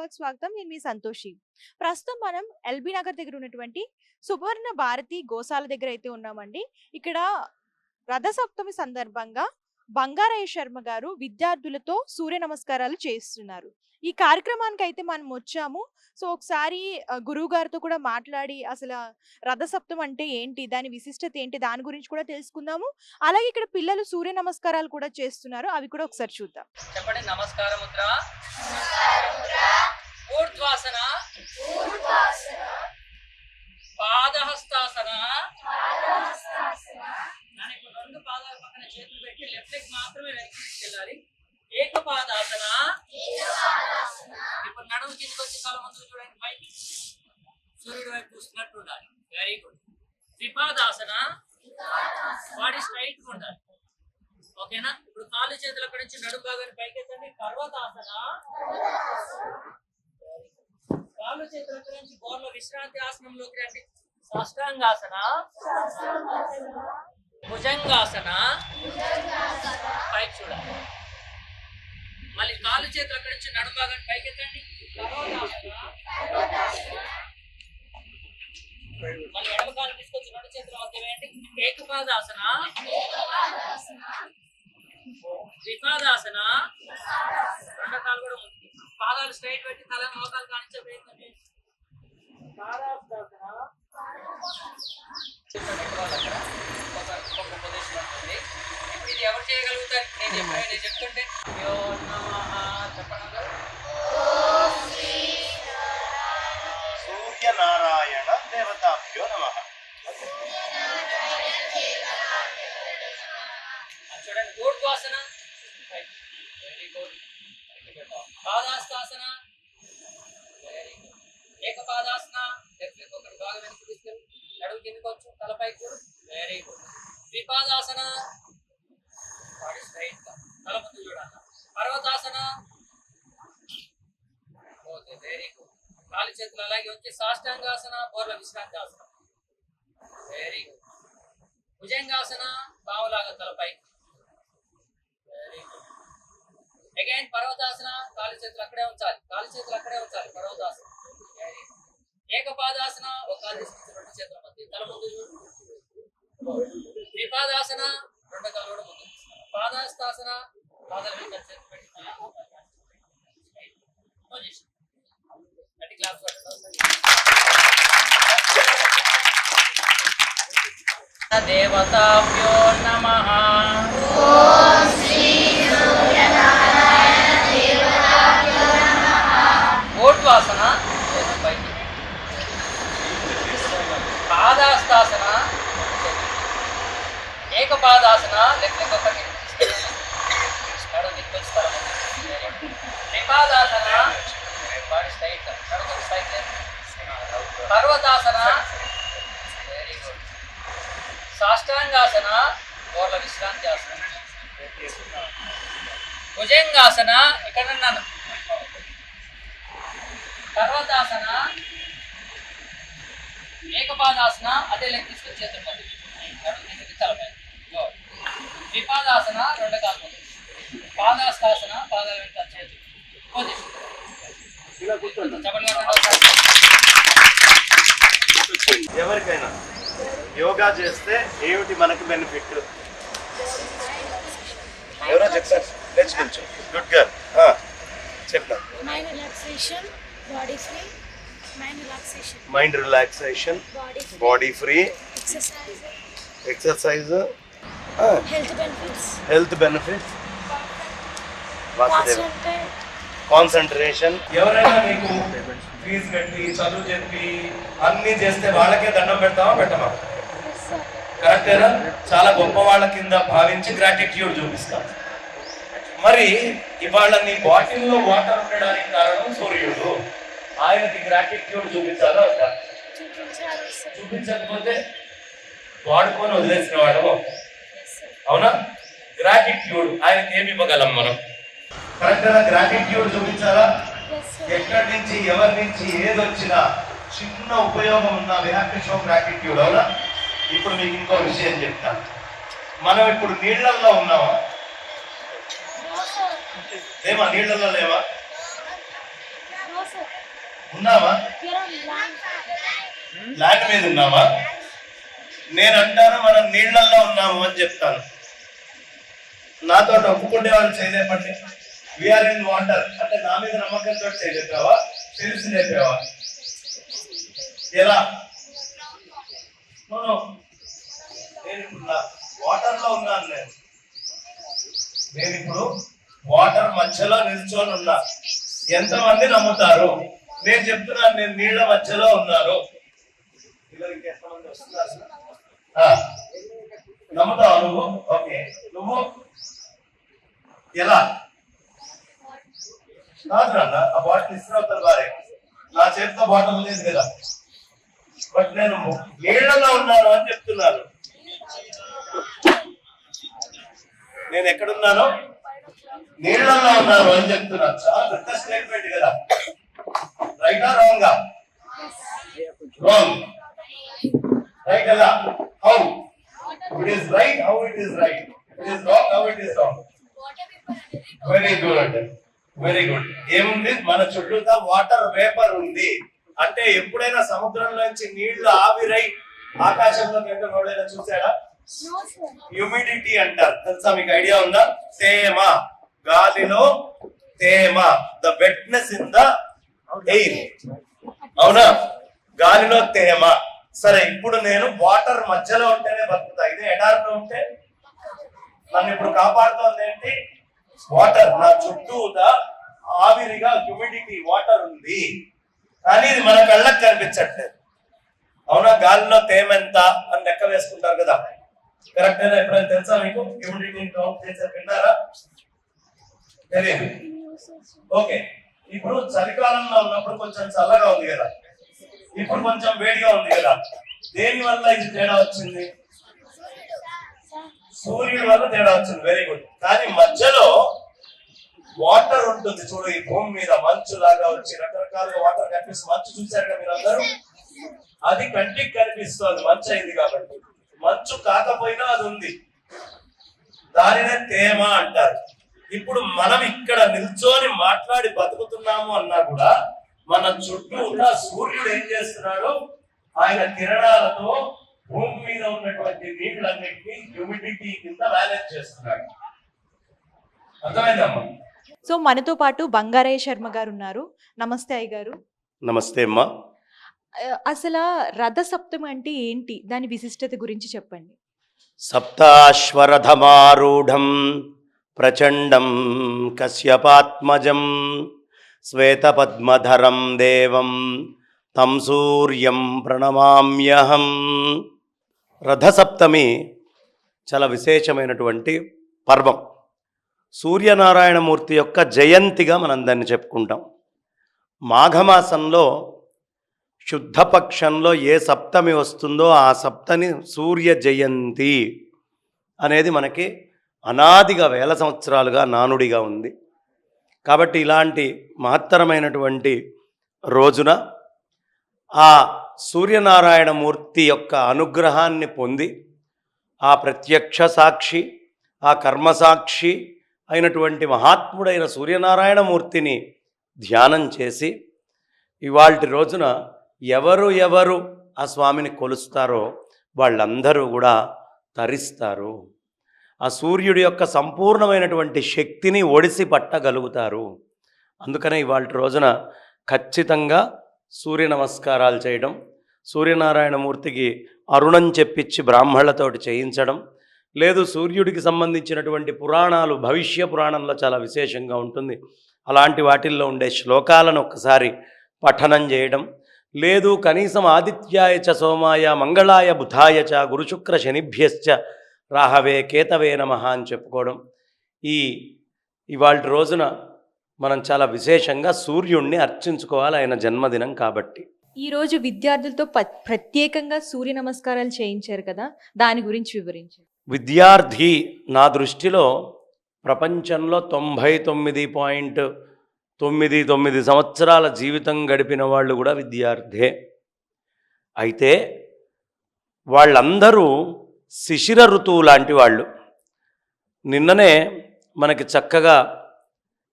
ఆంధ్రప్రభకు స్వాగతం. నేను మీ సంతోషి. ప్రస్తుతం మనం ఎల్బీ నగర్ దగ్గర ఉన్నటువంటి సువర్ణ భారతి గోశాల దగ్గర అయితే ఉన్నామండి. ఇక్కడ రథసప్తమి సందర్భంగా బంగారయ్య శర్మ గారు విద్యార్థులతో సూర్య నమస్కారాలు చేస్తున్నారు. ఈ కార్యక్రమానికి అయితే మనం వచ్చాము. సో ఒకసారి గురువు గారితో కూడా మాట్లాడి అసలు రథసప్తం అంటే ఏంటి? దాని విశిష్టత ఏంటి? దాని గురించి కూడా తెలుసుకుందాము. అలాగే ఇక్కడ పిల్లలు సూర్య నమస్కారాలు కూడా చేస్తున్నారు. అవి కూడా ఒకసారి చూద్దాం. చెప్పండి. నమస్కార ముద్ర ఊర్ధ్వాసన పాదహస్తాసన దాని ఇప్పుడు రెండు పాదాల పక్కన చేతులు పెట్టి లెఫ్ట్ లెగ్ మాత్రమే వెనక్కి తీసుకెళ్ళాలి ఏకపాదాసన ఇప్పుడు నడుము కిందకి వచ్చి కాలం ముందు చూడండి పైకి సూర్యుడు వైపు చూస్తున్నట్టు ఉండాలి very good Tripadasana body straight ఉండాలి ఓకేనా ఇప్పుడు కాళ్ళు చేతుల అక్కడి నుంచి నడుము భాగాన్ని పైకెత్తండి పర్వతాసన కాళ్ళు చేతుల అక్కడి నుంచి బోర్ల విశ్రాంతి ఆసనంలోకి రండి సాష్టాంగాసన భుజంగాసన పైకి చూడాలి మళ్ళీ కాళ్ళు చేతుల అక్కడి పైకెత్తండి. మన ఎడమ కాలు తీసుకొచ్చి రెండు చేతులు మధ్య ఏకపాదాసన? త్రిపాదాసన రెండు కాలు కూడా ఉంది. పాదాలు స్ట్రైట్ పెట్టి తల మోకాలు కానించే ప్రయత్నం చేయండి. పాదాసన. ఇది ఎవరు చేయగలుగుతారు నేను చెప్పాను చెప్తుంటే యో సూర్యనారాయణ దేవతాభ్యో నమ చూడండి పాదాస్తాసన ఏకపాదాసన ఒకరు ఒకటి బాగా వెనక్కి తీసుకెళ్ళి కిందకి వచ్చు తలపైకి చూడు. వెరీ గుడ్ త్రిపాదాసన బాడీ స్ట్రైట్ తల ముందు చూడాలి? పర్వతాసన. ఓకే వెరీ గుడ్ కాలి చేతులు అలాగే వచ్చి సాష్టాంగాసన బోర్ల విశ్రాంతాసన. వెరీ గుడ్ భుజంగాసన పావులాగా తలపై. వెరీ గుడ్ అగైన్ పర్వతాసన కాలు చేతులు అక్కడే ఉంచాలి. కాలు చేతులు అక్కడే ఉంచాలి. పర్వతాసన. వెరీ గుడ్ ఏకపాదాసన ఒక రెండు చేతుల మధ్య తల ముందు త్రిపాదాసన రెండు కాలు కూడా ముందు పాదాస్తాసన పాదాల మీద చేతి పెట్టి గట్టి దేవతాభ్యో నమ. ఏకపాదాసన లెక్క ఒకటి నడు దిక్కొస్తారు త్రిపాదాసన బాడీ స్ట్రైట్ నడుము straight Parvatasana? Very good Sashtangasana గోర్ల విశ్రాంతి ఆసన? భుజంగాసన? ఇక్కడ ఉన్నాను పర్వతాసన? ఏకపాదాసన అదే లెక్క తీసుకొని చేతులు మధ్య తలపై. ద్విపాదాసన రెండు కాలు. పాదాస్తాసన పాదాల వెంట చెప్పండి ఎవరికైనా యోగా చేస్తే ఏమిటి మనకి బెనిఫిట్? ఎవరో చెప్తారు? లేచి కొంచెం good. Mind relaxation, mind relaxation. Body free exercise health benefit Vasudev Concentrate. Concentration ఎవరైనా నీకు ఫీజు కట్టి చదువు చెప్పి అన్ని చేస్తే వాళ్ళకే దండం పెడతావా పెట్టమా. కరెక్టేనా చాలా గొప్ప వాళ్ళ కింద భావించి గ్రాటిట్యూడ్ చూపిస్తాం. మరి ఇవాళ నీ బాటిల్లో వాటర్ ఉండడానికి కారణం సూర్యుడు. ఆయనకి గ్రాటిట్యూడ్ చూపించాలా. చూపించకపోతే వాడుకొని వదిలేసిన వాడము. అవునా? గ్రాటిట్యూడ్ ఆయనకి ఏమి ఇవ్వగలం మనం? కరెక్టేనా? గ్రాటిట్యూడ్ చూపించాలా. ఎక్కడి నుంచి ఎవరి నుంచి ఏది వచ్చినా చిన్న ఉపయోగం ఉన్న we have to show gratitude అవునా? ఇప్పుడు మీకు ఇంకో విషయం చెప్తాను మనం ఇప్పుడు నీళ్ళల్లో ఉన్నామా. లేమా నీళ్ళల్లో లేవా? ఉన్నావా ల్యాండ్ మీద ఉన్నావా నేను అంటాను మనం నీళ్ళలో ఉన్నాము అని చెప్తాను. నాతో ఒప్పుకుంటే వాళ్ళు చేయలేపండి. విఆర్ ఇన్ వాటర్ అంటే నా మీద నమ్మకంతో చేయలేపావా? తెలిసి లేపావా? ఎలా? నేను ఇప్పుడు వాటర్లో ఉన్నాను నేను. నేను ఇప్పుడు వాటర్ మధ్యలో నిల్చొని ఉన్నా. ఎంతమంది నమ్ముతారు? నేను చెప్తున్నాను నేను నీళ్ళ మధ్యలో ఉన్నారు. ఇలా ఇంకెంతమంది వస్తున్నారు? నమ్ముతావా నువ్వు? ఓకే. నువ్వు? ఎలా? కాదు నాన్న ఆ బాటిల్ ఇస్తున్నా వారే. నా చేతితో బాటిల్ లేదు కదా. బట్ నేను నీళ్ళలో ఉన్నాను అని చెప్తున్నాను. నేను ఎక్కడున్నాను? నీళ్ళల్లో ఉన్నాను అని చెప్తున్నాను. చాలా పెద్ద స్టేట్మెంట్ కదా. రైటా రాంగా రాంగ్ రైట్ కదా? How it is right how it is right it is wrong, how it is wrong. Very good very good ఏముంది? మన చుట్టూతా వాటర్ వేపర్ ఉంది. అంటే ఎప్పుడైనా సముద్రంలోంచి నీళ్ళు ఆవిరై ఆకాశంలో వెళ్ళడం ఎవడైనా చూసాడా హ్యూమిడిటీ అంటారు. తెలుసా? మీకు ఐడియా ఉందా? తేమ. గాలిలో తేమ. The wetness in the air అవునా? గాలిలో తేమ. సరే ఇప్పుడు నేను వాటర్ మధ్యలో ఉంటేనే బతుకుతా. ఇదే ఎడారిలో ఉంటే నన్ను ఇప్పుడు కాపాడుతోంది ఏంటి? వాటర్. నా చుట్టూ ఆవిరిగా హ్యూమిడిటీ వాటర్ ఉంది. కానీ ఇది మన కళ్ళకు కనిపించట్లేదు. అవునా? గాలిలో తేమ ఎంత అని లెక్క వేసుకుంటారు కదా. కరెక్ట్ అయినా ఎప్పుడైనా తెలుసా మీకు? హ్యూమిడిటీ కౌంట్ చేశారు విన్నారా? తెలియదు ఓకే. ఇప్పుడు చలికాలంలో ఉన్నప్పుడు కొంచెం చల్లగా ఉంది కదా. ఇప్పుడు కొంచెం వేడిగా ఉంది కదా. దేని వల్ల ఇది తేడా వచ్చింది? సూర్యుడి వల్ల తేడా వచ్చింది. వెరీ గుడ్ కానీ మధ్యలో వాటర్ ఉంటుంది చూడు ఈ భూమి మీద మంచు లాగా వచ్చి రకరకాలుగా వాటర్ కనిపిస్తుంది. మంచు చూశారు కదా మీరు అందరూ అది కంటికి కనిపిస్తుంది. మంచు అయింది కాబట్టి. మంచు కాకపోయినా అది ఉంది. దానినే తేమ అంటారు. ఇప్పుడు మనం ఇక్కడ నిల్చొని మాట్లాడి బతుకుతున్నాము అన్నా కూడా మన చుట్టూ ఉన్న సూర్యుడు ఏం చేస్తున్నాడు? ఆయన కిరణాలతో భూమి మీద ఉన్నటువంటి నీళ్ళన్నింటినీ హ్యూమిడిటీ కింద మేనేజ్ చేస్తున్నాడు. అర్థమైందమ్మా? సో మనతో పాటు బంగారయ్య శర్మ గారు ఉన్నారు. నమస్తే అయ్య గారు. నమస్తే అమ్మా. అసలు రథ సప్తమి అంటే ఏంటి? దాని విశిష్టత గురించి చెప్పండి. సప్తాశ్వరథమారూఢం ప్రచండం కశ్యపాత్మజం శ్వేతపద్మధరం దేవం తం సూర్యం ప్రణమామ్యహం. రథసప్తమి చాలా విశేషమైనటువంటి పర్వం. సూర్యనారాయణమూర్తి యొక్క జయంతిగా మనం చెప్పుకుంటాం. మాఘమాసంలో శుద్ధపక్షంలో ఏ సప్తమి వస్తుందో ఆ సప్తని సూర్య జయంతి అనేది మనకి అనాదిగా వేల సంవత్సరాలుగా నానుడిగా ఉంది. కాబట్టి ఇలాంటి మహత్తరమైనటువంటి రోజున ఆ సూర్యనారాయణమూర్తి యొక్క అనుగ్రహాన్ని పొంది ఆ ప్రత్యక్ష సాక్షి ఆ కర్మసాక్షి అయినటువంటి మహాత్ముడైన సూర్యనారాయణమూర్తిని ధ్యానం చేసి ఇవాళ రోజున ఎవరు ఎవరు ఆ స్వామిని కొలుస్తారో వాళ్ళందరూ కూడా తరిస్తారు. ఆ సూర్యుడి యొక్క సంపూర్ణమైనటువంటి శక్తిని ఒడిసి పట్టగలుగుతారు. అందుకనే ఇవాళ రోజున ఖచ్చితంగా సూర్య నమస్కారాలు చేయడం సూర్యనారాయణమూర్తికి అరుణం చెప్పించి బ్రాహ్మణులతోటి చేయించడం లేదు సూర్యుడికి సంబంధించినటువంటి పురాణాలు భవిష్య పురాణంలో చాలా విశేషంగా ఉంటుంది. అలాంటి వాటిల్లో ఉండే శ్లోకాలను ఒక్కసారి పఠనం చేయడం లేదు కనీసం ఆదిత్యాయ చ సోమాయ మంగళాయ బుధాయ చ గురుశుక్ర శనిభ్యశ్చ రాహవే కేతవే నమ అని చెప్పుకోవడం. ఈ ఇవాళ రోజున మనం చాలా విశేషంగా సూర్యుణ్ణి అర్చించుకోవాలి ఆయన జన్మదినం కాబట్టి. ఈ రోజు విద్యార్థులతో ప్రత్యేకంగా సూర్య నమస్కారాలు చేయించారు కదా దాని గురించి వివరించండి విద్యార్థి నా దృష్టిలో ప్రపంచంలో తొంభై తొమ్మిది పాయింట్ తొమ్మిది తొమ్మిది సంవత్సరాల జీవితం గడిపిన వాళ్ళు కూడా విద్యార్థే. అయితే వాళ్ళందరూ శిశిర ఋతువు లాంటి వాళ్ళు. నిన్ననే మనకి చక్కగా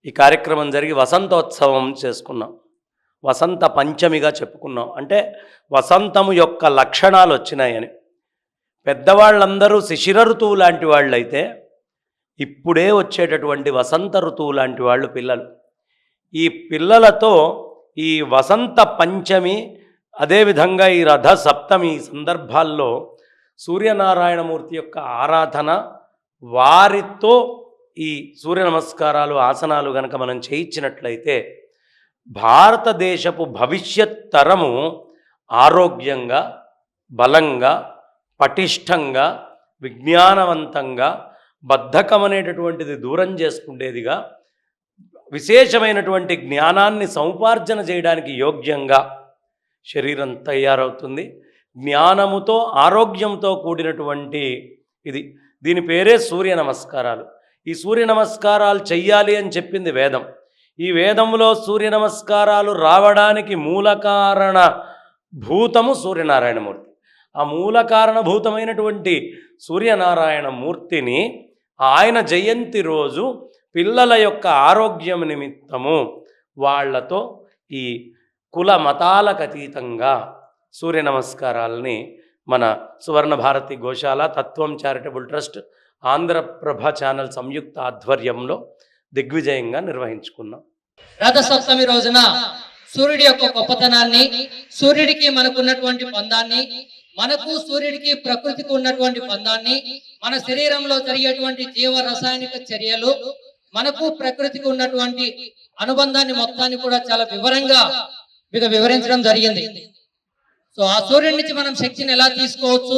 ఈ కార్యక్రమం జరిగి వసంతోత్సవం చేసుకున్నాం. వసంత పంచమిగా చెప్పుకున్నాం. అంటే వసంతము యొక్క లక్షణాలు వచ్చినాయని. పెద్దవాళ్ళందరూ శిశిర ఋతువు లాంటి వాళ్ళైతే ఇప్పుడే వచ్చేటటువంటి వసంత ఋతువు లాంటి వాళ్ళు పిల్లలు. ఈ పిల్లలతో ఈ వసంత పంచమి అదేవిధంగా ఈ రథ సప్తమి సందర్భాల్లో సూర్యనారాయణమూర్తి యొక్క ఆరాధన వారితో ఈ సూర్య నమస్కారాలు ఆసనాలు గనక మనం చేయించినట్లయితే భారతదేశపు భవిష్యత్ తరము ఆరోగ్యంగా బలంగా పటిష్టంగా విజ్ఞానవంతంగా బద్ధకం అనేటటువంటిది దూరం చేసుకుండేదిగా విశేషమైనటువంటి జ్ఞానాన్ని సముపార్జన చేయడానికి యోగ్యంగా శరీరం తయారవుతుంది జ్ఞానముతో ఆరోగ్యంతో కూడినటువంటి ఇది. దీని పేరే సూర్య నమస్కారాలు. ఈ సూర్య నమస్కారాలు చెయ్యాలి అని చెప్పింది వేదం. ఈ వేదంలో సూర్య నమస్కారాలు రావడానికి మూల కారణ భూతము సూర్యనారాయణమూర్తి. ఆ మూల కారణభూతమైనటువంటి సూర్యనారాయణ మూర్తిని ఆయన జయంతి రోజు పిల్లల యొక్క ఆరోగ్యం నిమిత్తము వాళ్ళతో ఈ కుల మతాలకు అతీతంగా సూర్య నమస్కారాలని మన Suvarna Bharati Goshala Tatvam charitable trust Andhraprabha channel సంయుక్త ఆధ్వర్యంలో దిగ్విజయంగా నిర్వహించుకున్నాం. రథసప్తమి రోజున సూర్యుడి యొక్క గొప్పతనాన్ని సూర్యుడికి మనకు ఉన్నటువంటి మనకు సూర్యుడికి ప్రకృతికి ఉన్నటువంటి బంధాన్ని మన శరీరంలో జరిగేటువంటి జీవ రసాయనిక చర్యలు మనకు ప్రకృతికి ఉన్నటువంటి అనుబంధాన్ని మొత్తాన్ని కూడా చాలా వివరంగా మీకు వివరించడం జరిగింది. సో ఆ సూర్యుడి నుంచి మనం శక్తిని ఎలా తీసుకోవచ్చు?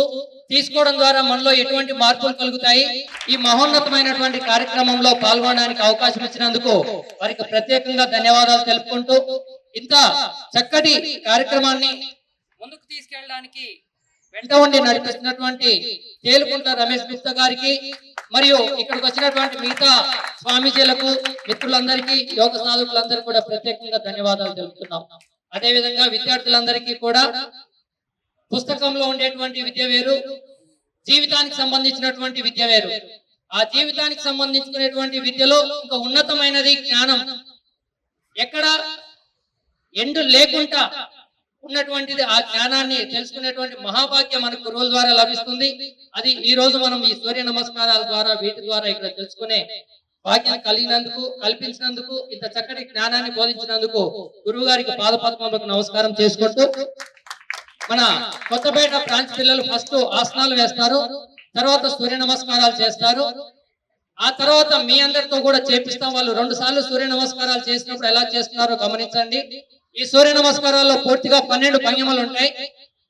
తీసుకోవడం ద్వారా మనలో ఎటువంటి మార్పులు కలుగుతాయి? ఈ మహోన్నతమైనటువంటి కార్యక్రమంలో పాల్గొనడానికి అవకాశం ఇచ్చినందుకు వారికి ప్రత్యేకంగా ధన్యవాదాలు తెలుపుకుంటూ ఇంత చక్కటి కార్యక్రమాన్ని ముందుకు తీసుకెళ్ళడానికి వెంట ఉండి నడిపిస్తున్నటువంటి తేలుకుంట రమేష్ గుప్తా గారికి మరియు ఇక్కడికి వచ్చినటువంటి మిగతా స్వామీజీలకు మిత్రులందరికీ యోగ సాధకులందరికీ కూడా ప్రత్యేకంగా ధన్యవాదాలు తెలుపుతున్నాం. అదేవిధంగా విద్యార్థులందరికీ కూడా పుస్తకంలో ఉండేటువంటి విద్య వేరు జీవితానికి సంబంధించినటువంటి విద్య వేరు. ఆ జీవితానికి సంబంధించుకునేటువంటి విద్యలో ఒక ఉన్నతమైనది జ్ఞానం. ఎక్కడ ఎండు లేకుండా ఉన్నటువంటిది ఆ జ్ఞానాన్ని తెలుసుకునేటువంటి మహాభాగ్యం మనకు గురువుల ద్వారా లభిస్తుంది. అది ఈ రోజు మనం ఈ సూర్య నమస్కారాల ద్వారా వీటి ద్వారా ఇక్కడ తెలుసుకునే భాగ్యం కలిగినందుకు కల్పించినందుకు ఇంత చక్కటి జ్ఞానాన్ని బోధించినందుకు గురువు గారికి పాదపద్మలకు నమస్కారం చేసుకుంటూ మన కొత్తపేట బ్రాంచ్ పిల్లలు ఫస్ట్ ఆసనాలు వేస్తారు తర్వాత సూర్య నమస్కారాలు చేస్తారు. ఆ తర్వాత మీ అందరితో కూడా చేపిస్తాం వాళ్ళు. రెండు సార్లు సూర్య నమస్కారాలు చేసినప్పుడు ఎలా చేస్తున్నారో గమనించండి. ఈ సూర్య నమస్కారాల్లో పూర్తిగా పన్నెండు భంగిమలు ఉంటాయి.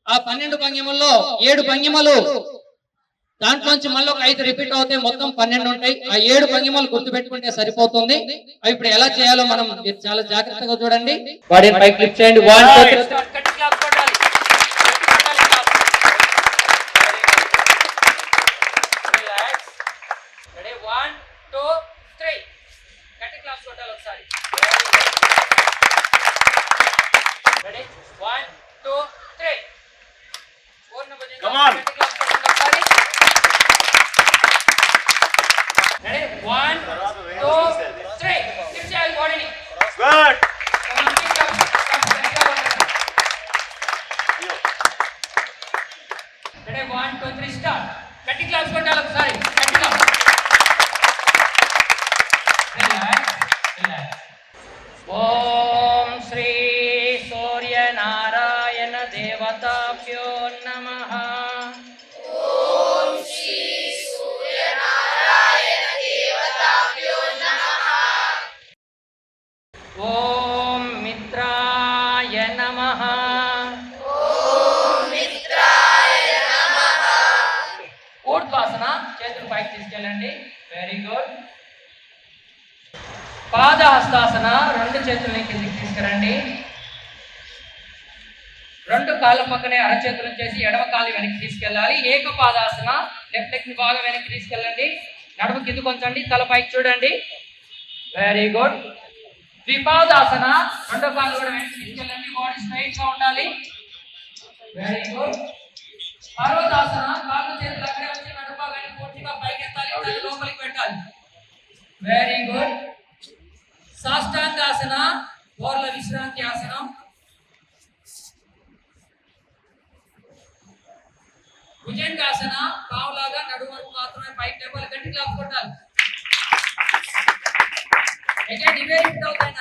ఆ పన్నెండు భంగిమల్లో ఏడు భంగిమలు దాంట్లోంచి మళ్ళీ ఒక ఐదు రిపీట్ అవుతాయి మొత్తం పన్నెండు ఉంటాయి. ఆ ఏడు భంగిమలు గుర్తు పెట్టుకుంటే సరిపోతుంది. అవి ఇప్పుడు ఎలా చేయాలో మనం చాలా జాగ్రత్తగా చూడండి. బాడీని పై క్లిక్ చేయండి వన్ టూ త్రీ గట్టి క్లాప్ కొట్టాలి గట్టి కొట్టాలి clap. Relax. Ready? One, two, three. గట్టి క్లాప్స్ కొట్టాలి ఒకసారి ready one two three Purna Bhujanga Come on. గట్టి క్లాప్స్ కొట్టండి ఒకసారి రెడీ రెండు కిందికి తీసుకురండి. రెండు కాళ్ళ పక్కనే అరచేతులు చేసి ఎడమ కాలు వెనక్కి తీసుకెళ్ళాలి. ఏకపాదాసన లెఫ్ట్ లెగ్ని బాగా వెనక్కి తీసుకెళ్ళండి. నడుము కింద కొంచండి తల పైకి చూడండి. వెరీ గుడ్ ద్విపాదాసన రెండో కాలు కూడా వెనక్కి తీసుకెళ్ళండి. బాడీ స్ట్రైట్గా ఉండాలి. వెరీ గుడ్ పర్వతాసన కాళ్ళు చేతులు అక్కడే వచ్చి నడుపాగానే పూర్తిగా పైకి ఎత్తాలి లోపలికి పెట్టాలి. వెరీ గుడ్ సాష్టాంగాసన పౌర్ల విశ్రాంతి ఆసనం. భుజంగాసన పావులాగా నడుము వరకు మాత్రమే పైకి డెబ్బల గంటకి లాపుకుంటారు అగైన్ ఇవే లిఫ్ట్ అవుతాయి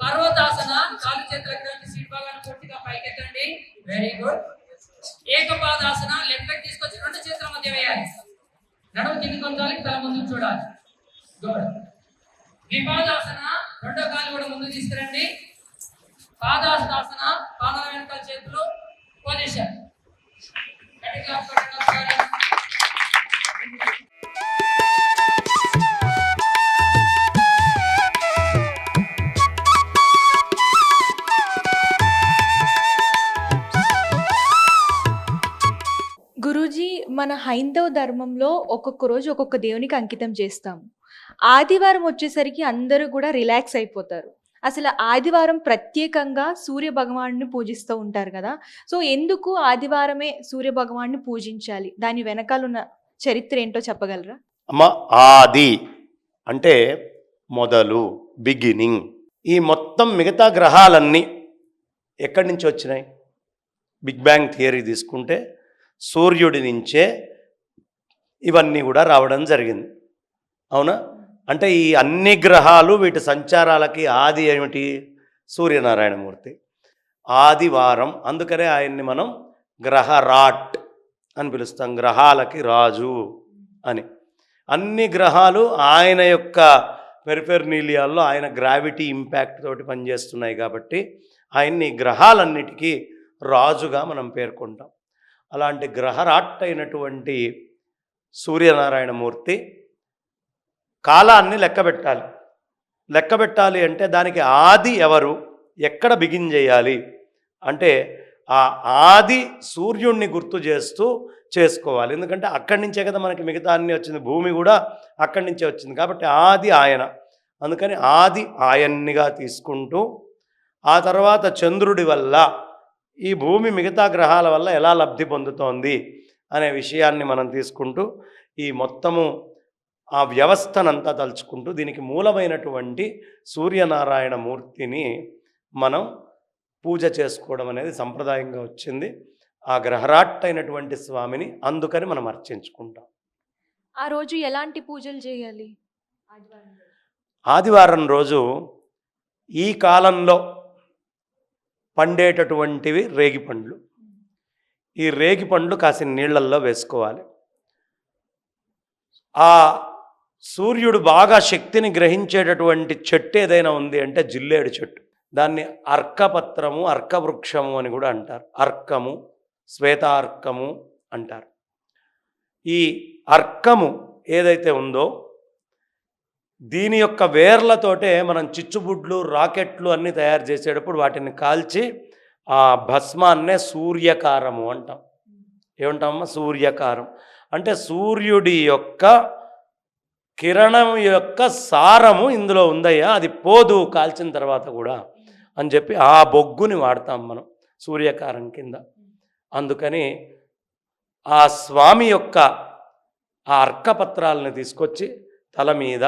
పర్వతాసన కాలు చేతులకు సీట్ భాగాలు పూర్తిగా పైకి ఎత్తండి. Very good Ekapadasana left leg తీసుకొచ్చి రెండు చేతుల మధ్య వేయాలి. నడుము కింది కొంచాలి తల ముందు చూడాలి. గుడ్ విపాదాసన రెండో కాలు కూడా ముందు తీసుకురండి. పాదాసనాసన పాదాల వెనకాల చేతులు పొజిషన్ గురూజీ మన హైందవ ధర్మంలో ఒక్కొక్క రోజు ఒక్కొక్క దేవునికి అంకితం చేస్తాం. ఆదివారం వచ్చేసరికి అందరూ కూడా రిలాక్స్ అయిపోతారు. అసలు ఆదివారం ప్రత్యేకంగా సూర్య భగవాన్ని పూజిస్తూ ఉంటారు కదా. సో ఎందుకు ఆదివారమే సూర్య భగవాన్ని పూజించాలి? దాని వెనకాల ఉన్న చరిత్ర ఏంటో చెప్పగలరా? అమ్మ ఆది అంటే మొదలు బిగినింగ్ ఈ మొత్తం మిగతా గ్రహాలన్నీ ఎక్కడి నుంచి వచ్చినాయి? బిగ్ బ్యాంగ్ థియరీ తీసుకుంటే సూర్యుడి నుంచే ఇవన్నీ కూడా రావడం జరిగింది. అవునా? అంటే ఈ అన్ని గ్రహాలు వీటి సంచారాలకి ఆది ఏమిటి? సూర్యనారాయణమూర్తి. ఆదివారం అందుకనే ఆయన్ని మనం గ్రహరాట్ అని పిలుస్తాం. గ్రహాలకి రాజు అని. అన్ని గ్రహాలు ఆయన యొక్క పెరిఫెర్నీలియాల్లో ఆయన గ్రావిటీ ఇంపాక్ట్ తోటి పనిచేస్తున్నాయి కాబట్టి ఆయన్ని గ్రహాలన్నిటికీ రాజుగా మనం పేర్కొంటాం. అలాంటి గ్రహరాట్ అయినటువంటి సూర్యనారాయణమూర్తి కాలాన్ని లెక్కబెట్టాలి లెక్కబెట్టాలి అంటే దానికి ఆది ఎవరు? ఎక్కడ బిగిన్ చేయాలి? అంటే ఆ ఆది సూర్యుణ్ణి గుర్తు చేస్తూ చేసుకోవాలి. ఎందుకంటే అక్కడి నుంచే కదా మనకి మిగతా అన్ని వచ్చింది. భూమి కూడా అక్కడి నుంచే వచ్చింది. కాబట్టి ఆది ఆయన. అందుకని ఆది ఆయన్నిగా తీసుకుంటూ ఆ తర్వాత చంద్రుడి వల్ల ఈ భూమి మిగతా గ్రహాల వల్ల ఎలా లబ్ధి పొందుతోంది అనే విషయాన్ని మనం తీసుకుంటూ ఈ మొత్తము ఆ వ్యవస్థనంతా తలుచుకుంటూ దీనికి మూలమైనటువంటి సూర్యనారాయణ మూర్తిని మనం పూజ చేసుకోవడం అనేది సంప్రదాయంగా వచ్చింది. ఆ గ్రహరాట్ అయినటువంటి స్వామిని అందుకని మనం అర్చించుకుంటాం. ఆ రోజు ఎలాంటి పూజలు చేయాలి? ఆదివారం రోజు ఈ కాలంలో పండేటటువంటివి రేగి పండ్లు. ఈ రేగి పండ్లు కాసిన నీళ్ళల్లో వేసుకోవాలి. ఆ సూర్యుడు బాగా శక్తిని గ్రహించేటటువంటి చెట్టు ఏదైనా ఉంది అంటే జిల్లేడు చెట్టు. దాన్ని అర్కపత్రము అర్కవృక్షము అని కూడా అంటారు. అర్కము శ్వేతార్కము అంటారు. ఈ అర్కము ఏదైతే ఉందో దీని యొక్క వేర్లతోటే మనం చిచ్చుబుడ్లు రాకెట్లు అన్నీ తయారు చేసేటప్పుడు వాటిని కాల్చి ఆ భస్మాన్నే సూర్యకారము అంటాం. ఏమంటామమ్మా? సూర్యకారం. అంటే సూర్యుడి యొక్క కిరణం యొక్క సారము ఇందులో ఉందయ్యా. అది పోదు కాల్చిన తర్వాత కూడా అని చెప్పి ఆ బొగ్గుని వాడతాం మనం సూర్యకారం కింద. అందుకని ఆ స్వామి యొక్క ఆ అర్కపత్రాలను తీసుకొచ్చి తల మీద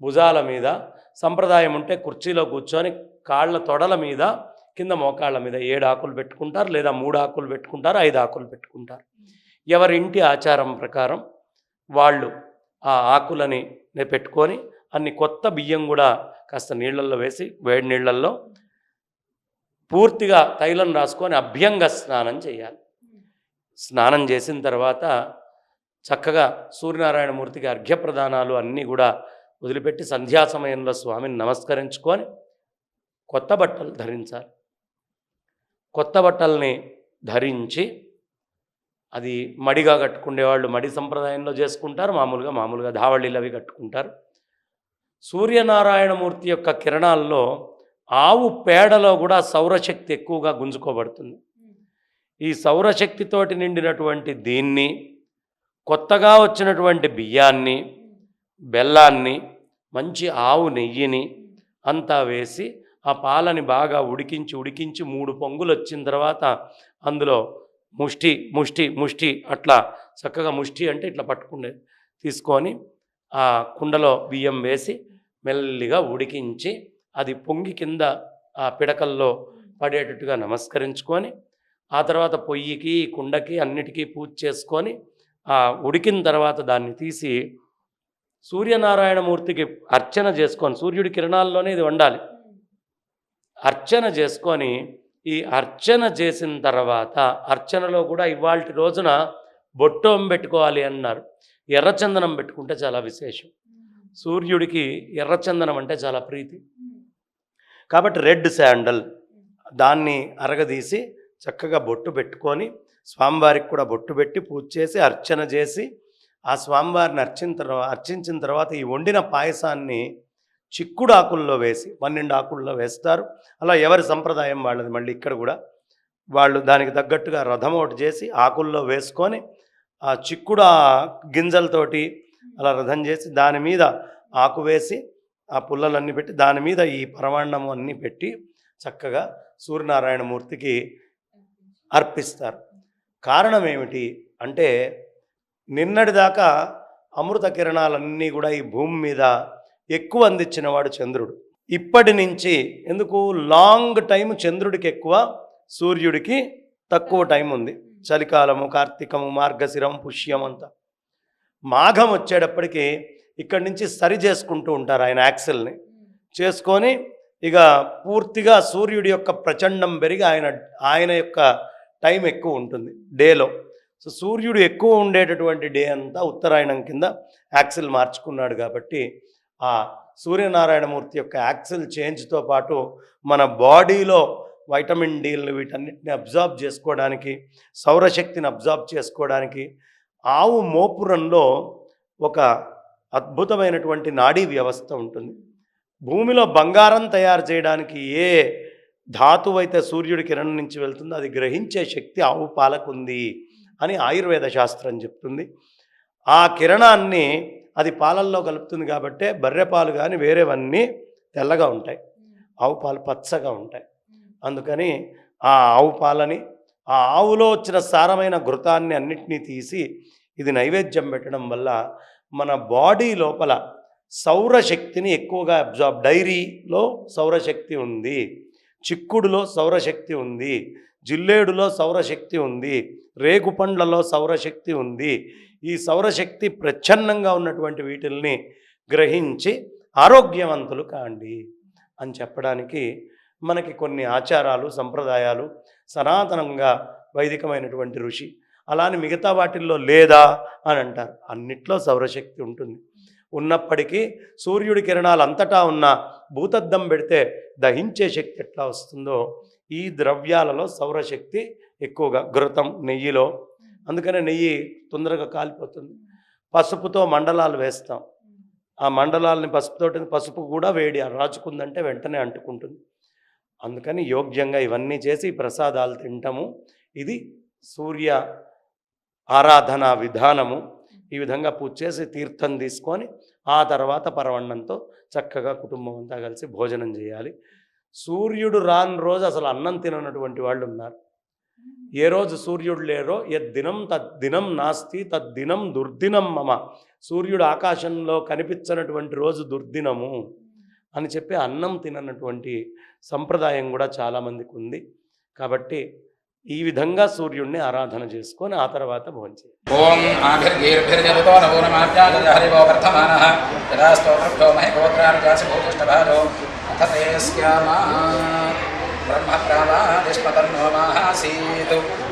భుజాల మీద సంప్రదాయం ఉంటే కుర్చీలో కూర్చొని కాళ్ళ తొడల మీద కింద మోకాళ్ళ మీద ఏడు ఆకులు పెట్టుకుంటారు లేదా మూడు ఆకులు పెట్టుకుంటారు ఐదు ఆకులు పెట్టుకుంటారు. ఎవరి ఇంటి ఆచారం ప్రకారం వాళ్ళు ఆ ఆకులని పెట్టుకొని అన్ని కొత్త బియ్యం కూడా కాస్త నీళ్ళల్లో వేసి వేడి నీళ్ళల్లో పూర్తిగా తైలం రాసుకొని అభ్యంగ స్నానం చేయాలి. స్నానం చేసిన తర్వాత చక్కగా సూర్యనారాయణమూర్తికి అర్ఘ్యప్రదానాలు అన్నీ కూడా వదిలిపెట్టి సంధ్యా సమయంలో స్వామిని నమస్కరించుకొని కొత్త బట్టలు ధరించాలి. కొత్త బట్టల్ని ధరించి అది మడిగా కట్టుకునేవాళ్ళు మడి సంప్రదాయంలో చేసుకుంటారు మామూలుగా మామూలుగా ధావళీలు అవి కట్టుకుంటారు. సూర్యనారాయణమూర్తి యొక్క కిరణాల్లో ఆవు పేడలో కూడా సౌరశక్తి ఎక్కువగా గుంజుకోబడుతుంది. ఈ సౌరశక్తితోటి నిండినటువంటి దీన్ని కొత్తగా వచ్చినటువంటి బియ్యాన్ని బెల్లాన్ని మంచి ఆవు నెయ్యిని అంతా వేసి ఆ పాలని బాగా ఉడికించి ఉడికించి మూడు పొంగులు వచ్చిన తర్వాత అందులో ముష్టి ముష్టి ముష్టి అట్లా చక్కగా ముష్టి అంటే ఇట్లా పట్టుకునే తీసుకొని ఆ కుండలో బియ్యం వేసి మెల్లిగా ఉడికించి అది పొంగి కింద ఆ పిడకల్లో పడేటట్టుగా నమస్కరించుకొని ఆ తర్వాత పొయ్యికి కుండకి అన్నిటికీ పూజ చేసుకొని ఆ ఉడికిన తర్వాత దాన్ని తీసి సూర్యనారాయణమూర్తికి అర్చన చేసుకొని సూర్యుడి కిరణాల్లోనే ఇది వండాలి. అర్చన చేసుకొని ఈ అర్చన చేసిన తర్వాత అర్చనలో కూడా ఇవాళ రోజున బొట్టం పెట్టుకోవాలి అన్నారు. ఎర్రచందనం పెట్టుకుంటే చాలా విశేషం. సూర్యుడికి ఎర్రచందనం అంటే చాలా ప్రీతి. కాబట్టి రెడ్ శాండల్ దాన్ని అరగదీసి చక్కగా బొట్టు పెట్టుకొని స్వామివారికి కూడా బొట్టు పెట్టి పూజ చేసి అర్చన చేసి ఆ స్వామివారిని అర్చిన తర్వాత అర్చించిన తర్వాత ఈ వండిన పాయసాన్ని చిక్కుడు ఆకుల్లో వేసి పన్నెండు ఆకుల్లో వేస్తారు. అలా ఎవరి సంప్రదాయం వాళ్ళది మళ్ళీ ఇక్కడ కూడా. వాళ్ళు దానికి తగ్గట్టుగా రథం ఒకటి చేసి ఆకుల్లో వేసుకొని ఆ చిక్కుడు ఆ గింజలతోటి అలా రథం చేసి దాని మీద ఆకు వేసి ఆ పుల్లలన్నీ పెట్టి దాని మీద ఈ పరమాన్నము అన్నీ పెట్టి చక్కగా సూర్యనారాయణమూర్తికి అర్పిస్తారు. కారణం ఏమిటి అంటే నిన్నటిదాకా అమృత కిరణాలన్నీ కూడా ఈ భూమి మీద ఎక్కువ అందించినవాడు చంద్రుడు. ఇప్పటి నుంచి ఎందుకు? లాంగ్ టైం చంద్రుడికి ఎక్కువ సూర్యుడికి తక్కువ టైం ఉంది. చలికాలము కార్తీకము మార్గశిరం పుష్యం అంతా. మాఘం వచ్చేటప్పటికి ఇక్కడి నుంచి సరి చేసుకుంటూ ఉంటారు ఆయన యాక్సిల్ని. చేసుకొని ఇక పూర్తిగా సూర్యుడి యొక్క ప్రచండం పెరిగి ఆయన ఆయన యొక్క టైం ఎక్కువ ఉంటుంది డేలో. సో సూర్యుడు ఎక్కువ ఉండేటటువంటి డే అంతా ఉత్తరాయణం కింద యాక్సిల్ మార్చుకున్నాడు కాబట్టి ఆ సూర్యనారాయణమూర్తి యొక్క యాక్సిల్ చేంజ్తో పాటు మన బాడీలో వైటమిన్ డీలను వీటన్నిటిని అబ్జార్బ్ చేసుకోవడానికి సౌరశక్తిని అబ్జార్బ్ చేసుకోవడానికి ఆవు మోపురంలో ఒక అద్భుతమైనటువంటి నాడీ వ్యవస్థ ఉంటుంది. భూమిలో బంగారం తయారు చేయడానికి ఏ ధాతువు అయితే సూర్యుడి కిరణం నుంచి వెళ్తుందో అది గ్రహించే శక్తి ఆవు పాలకుంది అని ఆయుర్వేద శాస్త్రం చెప్తుంది. ఆ కిరణాన్ని అది పాలల్లో కలుపుతుంది కాబట్టే బర్రె పాలు కానీ వేరేవన్నీ తెల్లగా ఉంటాయి. ఆవు పాలు పచ్చగా ఉంటాయి. అందుకని ఆ ఆవు పాలని ఆ ఆవులో వచ్చిన సారమైన ఘృతాన్ని అన్నిటినీ తీసి ఇది నైవేద్యం పెట్టడం వల్ల మన బాడీ లోపల సౌరశక్తిని ఎక్కువగా అబ్జార్బ్ డైరీలో సౌరశక్తి ఉంది చిక్కుడులో సౌరశక్తి ఉంది జిల్లేడులో సౌరశక్తి ఉంది రేగు పండ్లలో సౌరశక్తి ఉంది. ఈ సౌరశక్తి ప్రచ్ఛన్నంగా ఉన్నటువంటి వీటిల్ని గ్రహించి ఆరోగ్యవంతులు కాండి అని చెప్పడానికి మనకి కొన్ని ఆచారాలు సంప్రదాయాలు సనాతనంగా వైదికమైనటువంటి ఋషి అలానే మిగతా వాటిల్లో లేదా అని అంటారు. అన్నిట్లో సౌరశక్తి ఉంటుంది. ఉన్నప్పటికీ సూర్యుడి కిరణాలు అంతటా ఉన్న భూతద్దం పెడితే దహించే శక్తి ఎట్లా వస్తుందో ఈ ద్రవ్యాలలో సౌరశక్తి ఎక్కువగా ఘృతం నెయ్యిలో. అందుకనే నెయ్యి తొందరగా కాలిపోతుంది. పసుపుతో మండలాలు వేస్తాం. ఆ మండలాలని పసుపుతోటి పసుపు కూడా వేడి రాచుకుందంటే వెంటనే అంటుకుంటుంది. అందుకని యోగ్యంగా ఇవన్నీ చేసి ప్రసాదాలు తింటాము. ఇది సూర్య ఆరాధన విధానము. ఈ విధంగా పూజ చేసి తీర్థం తీసుకొని ఆ తర్వాత పరవన్నంతో చక్కగా కుటుంబం అంతా కలిసి భోజనం చేయాలి. సూర్యుడు రాని రోజు అసలు అన్నం తిననటువంటి వాళ్ళు ఉన్నారు. ఏ రోజు సూర్యుడు లేరో యద్దినం తద్దినం నాస్తి తద్దినం దుర్దినం మమ. సూర్యుడు ఆకాశంలో కనిపించనటువంటి రోజు దుర్దినము అని చెప్పి అన్నం తిననటువంటి సంప్రదాయం కూడా చాలామందికి ఉంది. కాబట్టి ఈ విధంగా సూర్యుడిని ఆరాధన చేసుకొని ఆ తర్వాత భోంచేయాలి ఓం నవో యదా